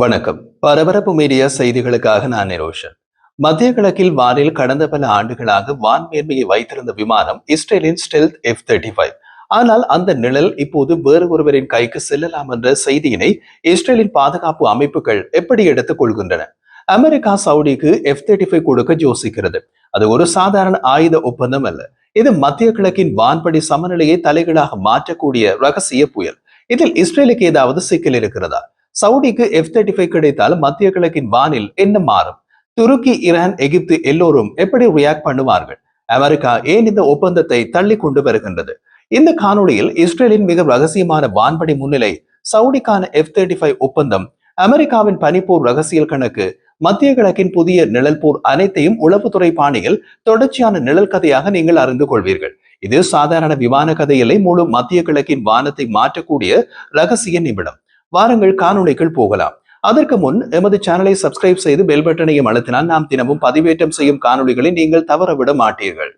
வணக்கம். பரபரப்பு மீடியா செய்திகளுக்காக நான் நிரோஷன். மத்திய கிழக்கில் வானில் கடந்த பல ஆண்டுகளாக வான்மேன்மையை வைத்திருந்த விமானம் இஸ்ரேலின் ஸ்டெல்த் எஃப் தேர்ட்டி ஃபைவ் ஆனால் அந்த நிழல் இப்போது வேறு ஒருவரின் கைக்கு செல்லலாம் என்ற செய்தியினை இஸ்ரேலின் பாதுகாப்பு அமைப்புகள் எப்படி எடுத்துக் கொள்கின்றன? அமெரிக்கா சவுடிக்கு எஃப் தேர்ட்டி ஃபைவ் கொடுக்க யோசிக்கிறது. அது ஒரு சாதாரண ஆயுத ஒப்பந்தம் அல்ல. இது மத்திய கிழக்கின் வான்படி சமநிலையை தலைகளாக மாற்றக்கூடிய ரகசிய புயல். இதில் இஸ்ரேலுக்கு ஏதாவது சிக்கல் இருக்கிறதா? சவுடிக்கு எஃப் தேர்ட்டி ஃபைவ் கிடைத்தால் மத்திய கிழக்கின் வானில் என்ன மாறும்? துருக்கி ஈரான் எகிப்து எல்லோரும் எப்படி ரியாக்ட் பண்ணுவார்கள்? அமெரிக்கா ஏன் இந்த ஒப்பந்தத்தை தள்ளி கொண்டு வருகின்றது? இந்த காணொளியில் இஸ்ரேலின் மிக ரகசியமான வான்படி முன்னிலை சவுடிக்கான எஃப் தேர்ட்டி ஃபைவ் ஒப்பந்தம் அமெரிக்காவின் பனிப்போர் ரகசியல் கணக்கு மத்திய கிழக்கின் புதிய நிழல் போர் அனைத்தையும் உளவுத்துறை பாணியில் தொடர்ச்சியான நிழல் கதையாக நீங்கள் அறிந்து கொள்வீர்கள். இது சாதாரண விமான கதையிலே முழு மத்திய கிழக்கின் வானத்தை மாற்றக்கூடிய ரகசிய நிமிடம். வாருங்கள் காணொலிக்குள் போகலாம். அதற்கு முன் எமது சேனலை சப்ஸ்கிரைப் செய்து பெல் பட்டனையும் அழுத்தினால் நாம் தினமும் பதிவேற்றம் செய்யும் காணொளிகளை நீங்கள் தவறவிட மாட்டீர்கள்.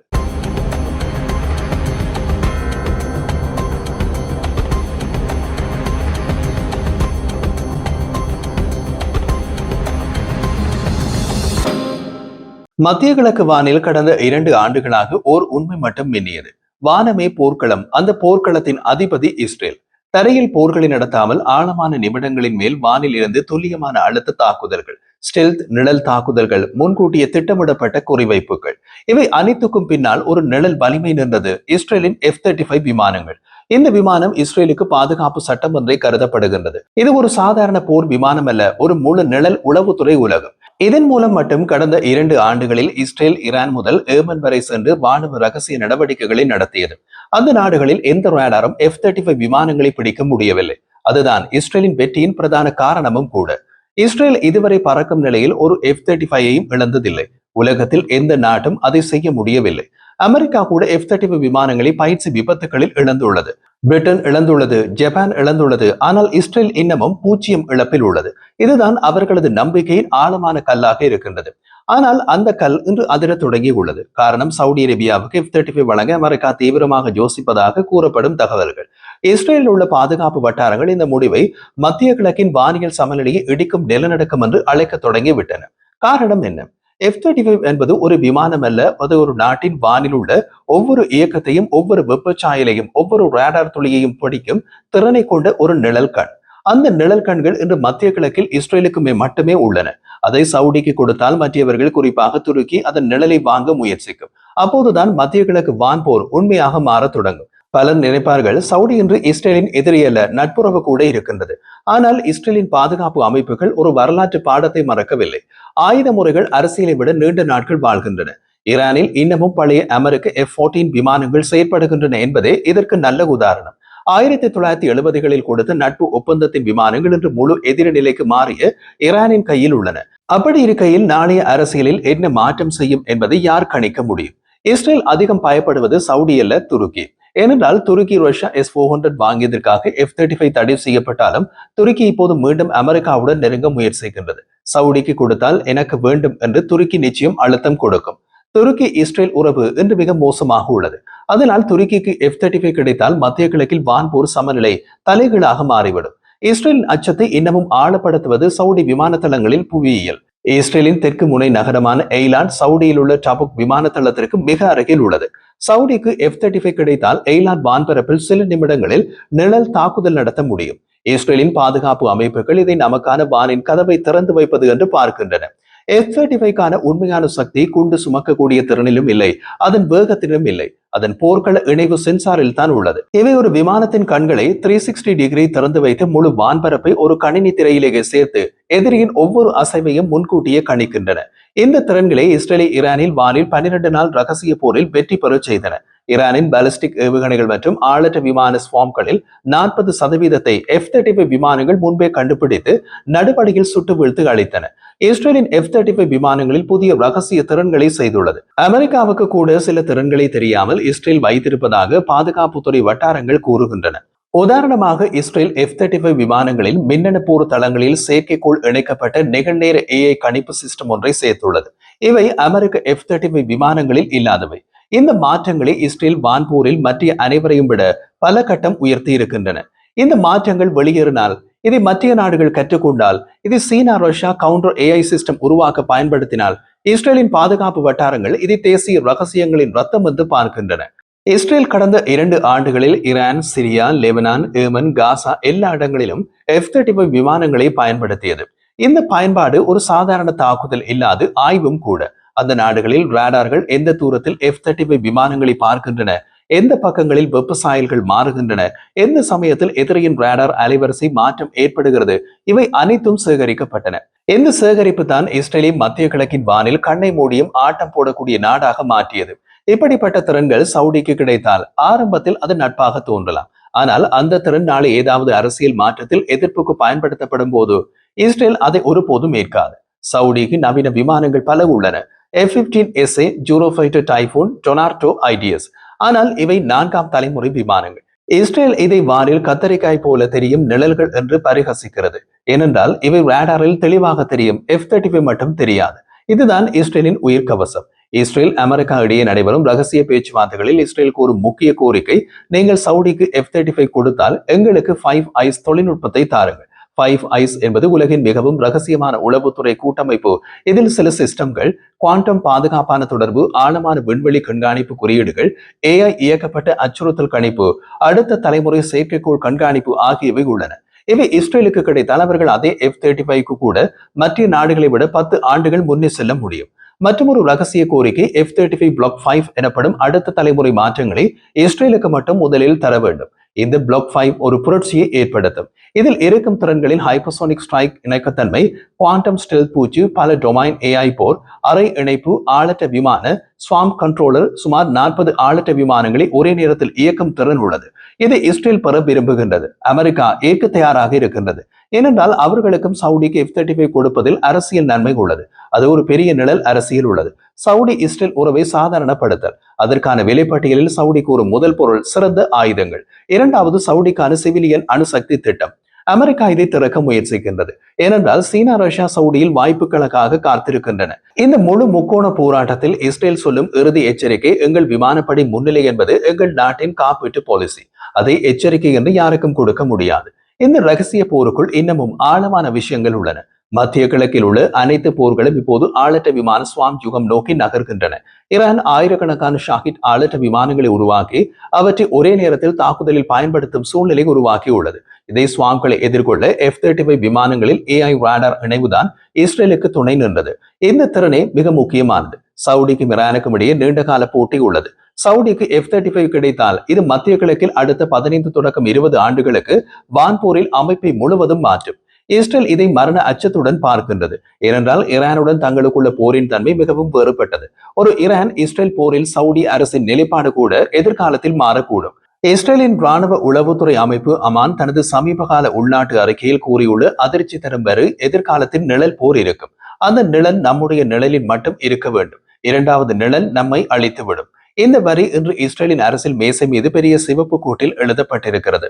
மத்திய கிழக்கு வானில் கடந்த இரண்டு ஆண்டுகளாக ஓர் உண்மை மட்டும் மின்னியது. வானமே போர்க்களம். அந்த போர்க்களத்தின் அதிபதி இஸ்ரேல். தரையில் போர்களை நடத்தாமல் ஆழமான நிமிடங்களின் மேல் வானில் இருந்து துல்லியமான அழுத்த தாக்குதல்கள் ஸ்டெல்த் நிழல் தாக்குதல்கள் முன்கூட்டிய திட்டமிடப்பட்ட குறிவைப்புகள். இவை அனைத்துக்கும் பின்னால் ஒரு நிழல் வலிமை நின்றது இஸ்ரேலின் எஃப் தேர்ட்டி ஃபைவ் விமானங்கள். இந்த விமானம் இஸ்ரேலுக்கு பாதுகாப்பு சட்டம் ஒன்றை கருதப்படுகின்றது. இது ஒரு சாதாரண போர் விமானம் அல்ல ஒரு முழு நிழல் உளவுத்துறை உலகம். இதன் மூலம் மட்டும் கடந்த இரண்டு ஆண்டுகளில் இஸ்ரேல் ஈரான் முதல் ஏமன் வரை சென்று வானவ ரகசிய நடவடிக்கைகளை நடத்தியது. அந்த நாடுகளில் எந்த ரேடாரும் எஃப் தேர்ட்டி ஃபைவ் விமானங்களை பிடிக்க முடியவில்லை. அதுதான் இஸ்ரேலின் வெற்றியின் பிரதான காரணமும் கூட. இஸ்ரேல் இதுவரை பறக்கும் நிலையில் ஒரு எஃப் தேர்ட்டி ஃபைவையும் இழந்ததில்லை. உலகத்தில் எந்த நாட்டும் அதை செய்ய முடியவில்லை. அமெரிக்கா கூட எஃப் தேர்ட்டி ஃபைவ் விமானங்களை பயிற்சி விபத்துகளில் இழந்துள்ளது. பிரிட்டன் இழந்துள்ளது ஜப்பான் இழந்துள்ளது ஆனால் இஸ்ரேல் இன்னமும் பூஜ்ஜியம் இழப்பில் உள்ளது. இதுதான் அவர்களது நம்பிக்கையின் ஆழமான கல்லாக இருக்கின்றது. ஆனால் அந்த கல் இன்று அதிர தொடங்கி உள்ளது காரணம் சவுதி அரேபியாவுக்கு எஃப் தேர்ட்டி ஃபைவ் வழங்க அமெரிக்கா தீவிரமாக யோசிப்பதாக கூறப்படும் தகவல்கள். இஸ்ரேலில் உள்ள பாதுகாப்பு வட்டாரங்கள் இந்த முடிவை மத்திய கிழக்கின் வானியல் சமநிலையை இடிக்கும் நிலநடுக்கம் என்று அழைக்க தொடங்கிவிட்டன. காரணம் என்ன? எஃப் தேர்ட்டி ஃபைவ் என்பது ஒரு விமானம் அல்ல அது ஒரு நாட்டின் வானில் உள்ள ஒவ்வொரு இயக்கத்தையும் ஒவ்வொரு வெப்பச்சாயலையும் ஒவ்வொரு ரேடார் துளியையும் பிடிக்கும் திறனை கொண்ட ஒரு நிழல் கண் அந்த நிழல் கண்கள் இன்று மத்திய கிழக்கில் இஸ்ரேலுக்குமே மட்டுமே உள்ளன. அதை சவுடிக்கு கொடுத்தால் மற்றவர்கள் குறிப்பாக துருக்கி அதன் நிழலை வாங்க முயற்சிக்கும். அப்போதுதான் மத்திய கிழக்கு வான் போர் உண்மையாக மாறத் தொடங்கும். பலர் நினைப்பார்கள் சவுடி இன்று இஸ்ரேலின் எதிரி அல்ல நட்புறவு கூட இருக்கின்றது. ஆனால் இஸ்ரேலின் பாதுகாப்பு அமைப்புகள் ஒரு வரலாற்று பாடத்தை மறக்கவில்லை. ஆயுத முறைகள் அரசியலை விட நீண்ட நாட்கள் வாழ்கின்றன. ஈரானில் இன்னமும் பழைய அமெரிக்க எஃப் போர்டீன் விமானங்கள் செயற்படுகின்றன என்பதே இதற்கு நல்ல உதாரணம். ஆயிரத்தி தொள்ளாயிரத்தி எழுபதுகளில் கொடுத்த நட்பு ஒப்பந்தத்தின் விமானங்கள் இன்று முழு எதிர நிலைக்கு மாறிய ஈரானின் கையில் உள்ளன. அப்படி இருக்கையில் நாளைய அரசியலில் என்ன மாற்றம் செய்யும் என்பதை யார் கணிக்க முடியும்? இஸ்ரேல் அதிகம் பயப்படுவது சவுடி அல்ல துருக்கி. ஏனென்றால் துருக்கி ரஷ்யா எஸ் ஃபோர் ஹண்ட்ரட் வாங்கியதற்காக எஃப் தேர்ட்டி ஃபைவ் தடை செய்யப்பட்டாலும் துருக்கி இப்போது மீண்டும் அமெரிக்காவுடன் நெருங்க முயற்சிக்கின்றது சவுடிக்கு கொடுத்தால் எனக்கு வேண்டும் என்று துருக்கி நிச்சயம் அழுத்தம் கொடுக்கும். துருக்கி இஸ்ரேல் உறவு இன்று மிக மோசமாக உள்ளது. அதனால் துருக்கிக்கு எஃப் தேர்ட்டி ஃபைவ் கிடைத்தால் மத்திய கிழக்கில் வான்போர் சமநிலை தலைகீழாக மாறிவிடும். இஸ்ரேலின் அச்சத்தை இன்னமும் ஆழப்படுத்துவது சவுடி விமான தளங்களில் புவியியல். இஸ்ரேலின் தெற்கு முனை நகரமான எய்லான் சவுடியில் உள்ள டாபுக் விமான தளத்திற்கு மிக அருகில் உள்ளது. சவுடிக்கு எஃப் தேர்ட்டி ஃபைவ் கிடைத்தால் எய்லான் வான்பரப்பில் சில நிமிடங்களில் நிழல் தாக்குதல் நடத்த முடியும். இஸ்ரேலின் பாதுகாப்பு அமைப்புகள் இதை நமக்கான வானின் கதவை திறந்து வைப்பது என்று பார்க்கின்றன. எஃப் உண்மையான சக்தி குண்டு சுமக்கக்கூடிய திறனிலும் இல்லை. அதன் வேகத்திலும் இல்லை. அதன் போர்க்கள இணைவு சென்சாரில் தான் உள்ளது. இவை ஒரு விமானத்தின் கண்களை த்ரீ சிக்ஸ்டி டிகிரி திறந்து வைத்து முழு வான்பரப்பை ஒரு கணினி திரையிலேயே சேர்த்து எதிரியின் ஒவ்வொரு அசைவையும் முன்கூட்டியே கணிக்கின்றன. இந்த திறன்களை இஸ்ரேலி ஈரானில் வானில் பன்னிரண்டு நாள் ரகசிய போரில் வெற்றி பெற செய்தன. ஈரானின் பாலிஸ்டிக் ஏவுகணைகள் மற்றும் ஆளற்ற விமான ஸ்வாம்களில் நாற்பது சதவீதத்தை எஃப் தேர்ட்டி ஃபைவ் விமானங்கள் முன்பே கண்டுபிடித்து நடுப்படையில் சுட்டு வீழ்த்து அளித்தன இஸ்ரேலின் எஃப் தேர்ட்டி ஃபைவ் விமானங்களில் புதிய ரகசிய திறன்களை செய்துள்ளது அமெரிக்காவுக்கு கூட சில திறன்களை தெரியாமல் இஸ்ரேல் வைத்திருப்பதாக பாதுகாப்புத்துறை வட்டாரங்கள் கூறுகின்றன உதாரணமாக இஸ்ரேல் எஃப் தேர்ட்டி ஃபைவ் விமானங்களில் மின்னணு போர் தளங்களில் செயற்கைக்கோள் இணைக்கப்பட்ட நிகழ்நேர ஏஐ கணிப்பு சிஸ்டம் ஒன்றை சேர்த்துள்ளது இவை அமெரிக்க எஃப் தேர்ட்டி ஃபைவ் விமானங்களில் இல்லாதவை இந்த மாற்றங்களே இஸ்ரேல் வான்போரில் மற்ற அனைவரையும் விட பல கட்டம் உயர்த்தி இருக்கின்றன. இந்த மாற்றங்கள் வெளியேறினால் இதை மத்திய நாடுகள் கற்றுக்கொண்டால் இதை சீனா ரஷ்யா கவுண்டர் ஏஐ சிஸ்டம் உருவாக்க பயன்படுத்தினால் இஸ்ரேலின் பாதுகாப்பு வட்டாரங்கள் இதை தேசிய ரகசியங்களின் ரத்தம் என்று பார்க்கின்றன. இஸ்ரேல் கடந்த இரண்டு ஆண்டுகளில் Iran Syria Lebanon Yemen Gaza எல்லா இடங்களிலும் எஃப் தேர்ட்டி ஃபைவ் விமானங்களை பயன்படுத்தியது. இந்த பயன்பாடு ஒரு சாதாரண தாக்குதல் இல்லாது ஆய்வும் கூட. அந்த நாடுகளில் ரேடார்கள் எந்த தூரத்தில் எஃப் தேர்ட்டி ஃபைவ் விமானங்களை பார்க்கின்றன? எந்த பக்கங்களில் வெப்ப சாயல்கள் மாறுகின்றன? எந்த சமயத்தில் எதிரியின் ரேடார் அலைவரிசை மாற்றம் ஏற்படுகிறது? இவை அனைத்தும் சேகரிக்கப்பட்டன. இந்த சேகரிப்பு தான் இஸ்ரேலை மத்திய கிழக்கின் வானில் கண்ணை மூடியும் ஆட்டம் போடக்கூடிய நாடாக மாற்றியது? இப்படிப்பட்ட திறன்கள் சவுடிக்கு கிடைத்தால் ஆரம்பத்தில் அது நட்பாக தோன்றலாம். ஆனால் அந்த திறன் நாளை ஏதாவது அரசியல் மாற்றத்தில் எதிர்ப்புக்கு பயன்படுத்தப்படும் போது இஸ்ரேல் அதை ஒருபோதும் ஏற்காது. சவுடிக்கு நவீன விமானங்கள் பல உள்ளன. F fifteen SA Euro Typhoon Tornado IDS ஆனால் இவை நான்காம் தலைமுறை விமானங்கள். இஸ்ரேல் இதை வானில் கத்தரிக்காய் போல தெரியும் நிழல்கள் என்று பரிகசிக்கிறது. ஏனென்றால் இவை ரேடாரில் தெளிவாக தெரியும். எஃப் தேர்ட்டி ஃபைவ் மட்டும் தெரியாது. இதுதான் இஸ்ரேலின் உயிர் கவசம். இஸ்ரேல் அமெரிக்கா இடையே நடைபெறும் ரகசிய பேச்சுவார்த்தைகளில் இஸ்ரேல் ஒரு முக்கிய கோரிக்கை நீங்கள் சவுடிக்கு எஃப் தேர்ட்டி ஃபைவ் கொடுத்தால் எங்களுக்கு ஃபைவ் ஐஸ் தொழில்நுட்பத்தை தாருங்கள். ஃபைவ் ஐஸ் என்பது உலகின் மிகவும் ரகசியமான உளவுத்துறை கூட்டமைப்பு. இதில் சில சிஸ்டம்கள் குவாண்டம் பாதுகாப்பான தொடர்பு ஆழமான விண்வெளி கண்காணிப்பு குறியீடுகள் ஏஐ இயக்கப்பட்ட அச்சுறுத்தல் கணிப்பு அடுத்த தலைமுறை செயற்கைக்கோள் கண்காணிப்பு ஆகியவை உள்ளன. இவை இஸ்ரேலுக்கு கிடைத்தால் அவர்கள் அதே எஃப் தேர்ட்டி ஃபைவ்க்கு கூட மற்ற நாடுகளை விட பத்து ஆண்டுகள் முன்னே செல்ல முடியும். மற்றொரு ரகசிய கோரிக்கை F thirty five block five எனப்படும் அடுத்த தலைமுறை மாற்றங்களை இஸ்ரேலுக்கு மட்டும் முதலில் தர வேண்டும். இந்த பிளாக் ஃபைவ் ஒரு புரட்சியை ஏற்படுத்தும். இதில் இருக்கும் திறன்களில் ஹைப்பர்சோனிக் ஸ்ட்ரைக் இணக்கத்தன்மை குவாண்டம் ஸ்டெல் பூச்சு பல டொமைன் ஏஐ போர் அரை இணைப்பு ஆழட்ட விமான ஸ்வாம் கண்ட்ரோலர் சுமார் நாற்பது ஆழட்ட விமானங்களை ஒரே நேரத்தில் இயக்கும் திறன் உள்ளது. இதை இஸ்ரேல் பெற விரும்புகின்றது. அமெரிக்கா ஏற்க தயாராக இருக்கின்றது. ஏனென்றால் அவர்களுக்கும் சவுடிக்கு எஃப் தேர்ட்டி ஃபைவ் கொடுப்பதில் அரசியல் நன்மை உள்ளது. அது ஒரு பெரிய நிழல் அரசியல் உள்ளது. சவுடி இஸ்ரேல் உறவை சாதாரணப்படுத்தல். அதற்கான விலைப்பட்டியலில் சவுடிக்கு ஒரு முதல் பொருள் சிறந்த ஆயுதங்கள். இரண்டாவது சவுடிக்கான சிவிலியன் அணுசக்தி திட்டம். அமெரிக்கா இதை திறக்க முயற்சிக்கின்றது. ஏனென்றால் சீனா ரஷ்யா சவுடியில் வாய்ப்புகளுக்காக காத்திருக்கின்றன. இந்த முழு முக்கோண போராட்டத்தில் இஸ்ரேல் சொல்லும் இறுதி எச்சரிக்கை எங்கள் விமானப்படை முன்னிலை என்பது எங்கள் நாட்டின் காப்பீட்டு பாலிசி அதை எச்சரிக்கை என்று யாருக்கும் கொடுக்க முடியாது. இந்த ரகசிய போருக்குள் இன்னமும் ஆழமான விஷயங்கள் உள்ளன. மத்திய கிழக்கில் உள்ள அனைத்து போர்களும் இப்போது ஆளற்ற விமான சுவாம் யுகம் நோக்கி நகர்கின்றன. ஈரான் ஆயிரக்கணக்கான ஷாஹித் ஆளற்ற விமானங்களை உருவாக்கி அவற்றை ஒரே நேரத்தில் தாக்குதலில் பயன்படுத்தும் சூழ்நிலை உருவாக்கியுள்ளது. இதை ஸ்வாம்களை எதிர்கொள்ள எஃப் தேர்ட்டி ஃபைவ் விமானங்களில் ஏஐ ராடார் இணைவுதான் இஸ்ரேலுக்கு துணை நின்றது. இந்த திறனே மிக முக்கியமானது. சவுடிக்கும் இரானுக்கும் இடையே நீண்டகால போட்டி உள்ளது. சவுடிக்கு எஃப் தேர்ட்டி ஃபைவ் கிடைத்தால் இது மத்திய கிழக்கில் அடுத்த பதினைந்து தொடக்கம் இருபது ஆண்டுகளுக்கு வான்போரில் அமைப்பை முழுவதும் மாற்றும். இஸ்ரேல் இதை மரண அச்சத்துடன் பார்க்கின்றது. ஏனென்றால் ஈரானுடன் தங்களுக்குள்ள போரின் தன்மை மிகவும் வேறுபட்டது. ஒரு ஈரான் இஸ்ரேல் போரில் சவுடி அரசின் நிலைப்பாடு கூட எதிர்காலத்தில் மாறக்கூடும். இஸ்ரேலின் ராணுவ உளவுத்துறை அமைப்பு அமான் தனது சமீபகால உள்நாட்டு அறிக்கையில் கூறியுள்ள அதிர்ச்சி தரும் வரை எதிர்காலத்தில் நிழல் போர் இருக்கும். அந்த நிழல் நம்முடைய நிழலில் மட்டும் இருக்க வேண்டும். இரண்டாவது நிழல் நம்மை அழித்துவிடும். இந்த வரி இன்று இஸ்ரேலின் அரசியல் மேசை மீது பெரிய சிவப்பு கூட்டில் எழுதப்பட்டிருக்கிறது.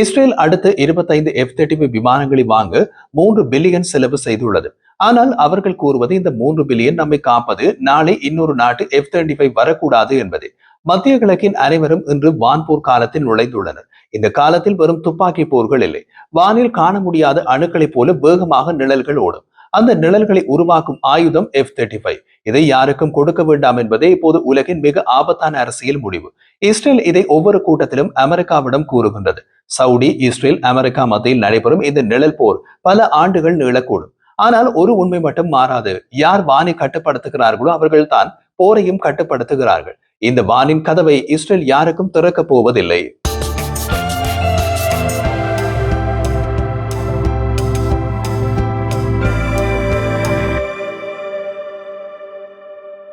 இஸ்ரேல் அடுத்து இருபத்தைந்து எஃப் தேர்ட்டி விமானங்களை வாங்க மூன்று பில்லியன் செலவு செய்துள்ளது. ஆனால் அவர்கள் கூறுவது இந்த மூன்று பில்லியன் நம்மை காப்பது நாளை இன்னொரு நாட்டு எஃப் தேர்ட்டி ஃபைவ் வரக்கூடாது என்பது. மத்திய கிழக்கின் அனைவரும் இன்று வான்போர் காலத்தில் நுழைந்துள்ளனர். இந்த காலத்தில் வெறும் துப்பாக்கி போர்கள் இல்லை. வானில் காண முடியாத அணுக்களைப் போல வேகமாக நிழல்கள் ஓடும். அந்த நிழல்களை உருவாக்கும் ஆயுதம் எஃப் தேர்ட்டி ஃபைவ் இதை யாருக்கும் கொடுக்க வேண்டாம் என்பதே இப்போது உலகின் மிக ஆபத்தான அரசியல் முடிவு. இஸ்ரேல் இதை ஒவ்வொரு கூட்டத்திலும் அமெரிக்காவிடம் கூறுகின்றது. சவுடி இஸ்ரேல் அமெரிக்கா மத்தியில் நடைபெறும் இந்த நிழல் போர் பல ஆண்டுகள் நீளக்கூடும். ஆனால் ஒரு உண்மை மட்டும் மாறாது. யார் வானை கட்டுப்படுத்துகிறார்களோ அவர்கள் தான் போரையும் கட்டுப்படுத்துகிறார்கள். இந்த வானின் கதவை இஸ்ரேல் யாருக்கும் திறக்கப் போவதில்லை.